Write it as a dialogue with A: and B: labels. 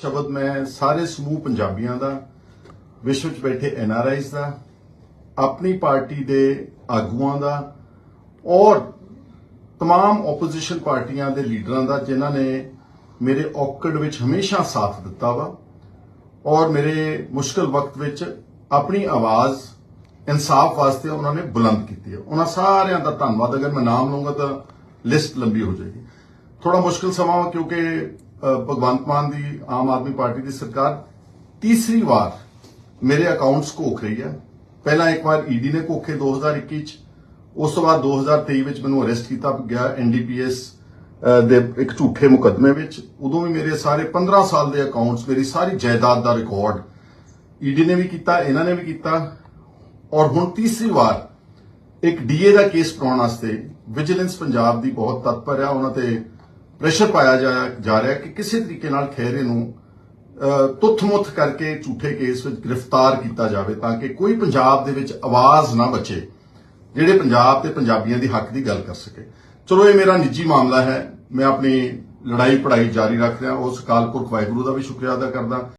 A: ਸ਼ਬਦ ਮੈਂ ਸਾਰੇ ਸਮੂਹ ਪੰਜਾਬੀਆਂ ਦਾ ਵਿਸ਼ਵ 'ਚ ਬੈਠੇ ਐਨ ਆਰ ਆਈਜ਼ ਦਾ ਆਪਣੀ ਪਾਰਟੀ ਦੇ ਆਗੂਆਂ ਦਾ ਔਰ तमाम ਆਪੋਜੀਸ਼ਨ ਪਾਰਟੀਆਂ ਦੇ ਲੀਡਰਾਂ ਦਾ ਜਿਨ੍ਹਾਂ ਨੇ ਮੇਰੇ ਔਕੜ ਵਿੱਚ ਹਮੇਸ਼ਾ ਸਾਥ ਦਿੱਤਾ ਵਾ ਔਰ ਮੇਰੇ ਮੁਸ਼ਕਲ ਵਕਤ ਵਿੱਚ ਆਪਣੀ ਆਵਾਜ਼ ਇਨਸਾਫ ਵਾਸਤੇ ਉਹਨਾਂ ਨੇ ਬੁਲੰਦ ਕੀਤੀ ਹੈ ਉਹਨਾਂ ਸਾਰਿਆਂ ਦਾ ਧੰਨਵਾਦ ਅਗਰ ਮੈਂ ਨਾਮ ਲਵਾਂਗਾ ਤਾਂ ਲਿਸਟ ਲੰਬੀ ਹੋ ਜਾਏਗੀ ਥੋੜਾ ਮੁਸ਼ਕਲ ਸਮਾਂ ਵਾ ਕਿਉਂਕਿ ਅ, ਭਗਵੰਤ ਮਾਨ ਦੀ ਆਮ ਆਦਮੀ ਪਾਰਟੀ ਦੀ ਸਰਕਾਰ ਤੀਸਰੀ ਵਾਰ ਮੇਰੇ ਅਕਾਊਂਟਸ ਘੋਖ ਰਹੀ ਹੈ। ਪਹਿਲਾਂ ਇੱਕ ਵਾਰ ਈਡੀ ਨੇ ਘੋਖੇ 2021 ਚ, ਉਸ ਤੋਂ ਬਾਅਦ 2023 ਵਿੱਚ ਮੈਨੂੰ ਅਰੈਸਟ ਕੀਤਾ ਗਿਆ ਐਨਡੀਪੀਐਸ ਦੇ ਇੱਕ ਝੂਠੇ ਮੁਕੱਦਮੇ ਵਿੱਚ। ਉਦੋਂ ਵੀ ਮੇਰੇ ਸਾਰੇ 15 ਸਾਲ ਦੇ ਅਕਾਊਂਟਸ ਮੇਰੀ ਸਾਰੀ ਜਾਇਦਾਦ ਦਾ ਰਿਕਾਰਡ ਈਡੀ ਨੇ ਵੀ ਕੀਤਾ, ਇਹਨਾਂ ਨੇ ਵੀ ਕੀਤਾ। ਔਰ ਹੁਣ ਤੀਸਰੀ ਵਾਰ ਇੱਕ ਡੀਏ ਦਾ ਕੇਸ ਪਾਉਣ ਵਾਸਤੇ ਵਿਜੀਲੈਂਸ ਪੰਜਾਬ ਦੀ ਬਹੁਤ ਤਤਪਰ ਆ। ਉਹਨਾਂ ਤੇ ਪ੍ਰੈਸ਼ਰ ਪਾਇਆ ਜਾ ਜਾ ਰਿਹਾ ਕਿ ਕਿਸੇ ਤਰੀਕੇ ਨਾਲ ਖਹਿਰੇ ਨੂੰ ਅਹ, ਤੁੱਥ-ਮੁੱਥ ਕਰਕੇ ਝੂਠੇ ਕੇਸ ਵਿੱਚ ਗ੍ਰਿਫਤਾਰ ਕੀਤਾ ਜਾਵੇ ਤਾਂ ਕਿ ਕੋਈ ਪੰਜਾਬ ਦੇ ਵਿੱਚ ਆਵਾਜ਼ ਨਾ ਬਚੇ ਜਿਹੜੇ ਪੰਜਾਬ ਤੇ ਪੰਜਾਬੀਆਂ ਦੀ ਹੱਕ ਦੀ ਗੱਲ ਕਰ ਸਕੇ। ਚਲੋ ਇਹ ਮੇਰਾ ਨਿੱਜੀ ਮਾਮਲਾ ਹੈ। ਮੈਂ ਆਪਣੀ ਲੜਾਈ ਪੜਾਈ ਜਾਰੀ ਰੱਖ ਰਿਹਾ। ਉਸ ਅਕਾਲ ਪੁਰਖ ਵਾਹਿਗੁਰੂ ਦਾ ਵੀ ਸ਼ੁਕਰੀਆ ਅਦਾ ਕਰਦਾ।